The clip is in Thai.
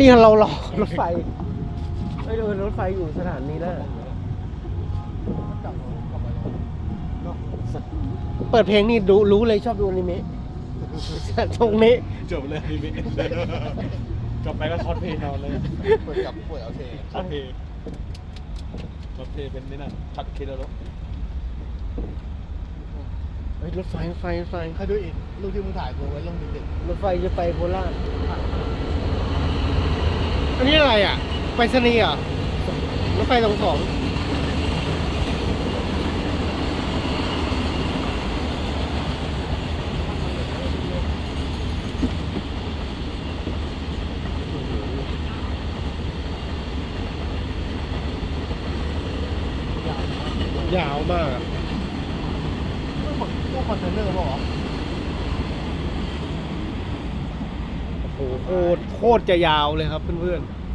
นี่เรารอรถไฟไม่ดูรถไฟอยู่สถานีแล้วเปิดเพลงนี่ดูรู้เลยชอบดูอนิเมะตรงนี้จบเลยพี่กลับไปก็คอสเพลย์นอนเลยเปิดกับเปิดเอาเทคอสเพลย์คอสเพลย์เป็นนี่น่ะทักเคโดโรเฮ้ยรถไฟรถไฟรถไฟให้ดูอีกรูปที่มึงถ่ายกูไว้ลงดิเด็กรถไฟจะไปโคราช อันนี้อะไรอะ ไปสนีย์เหรอะรถไฟสองสองยาวมากอะ ตู้คอนเทนเนอร์ป่าวะ โอ้โห โคตรโคตรจะยาวเลยครับเพื่อนๆ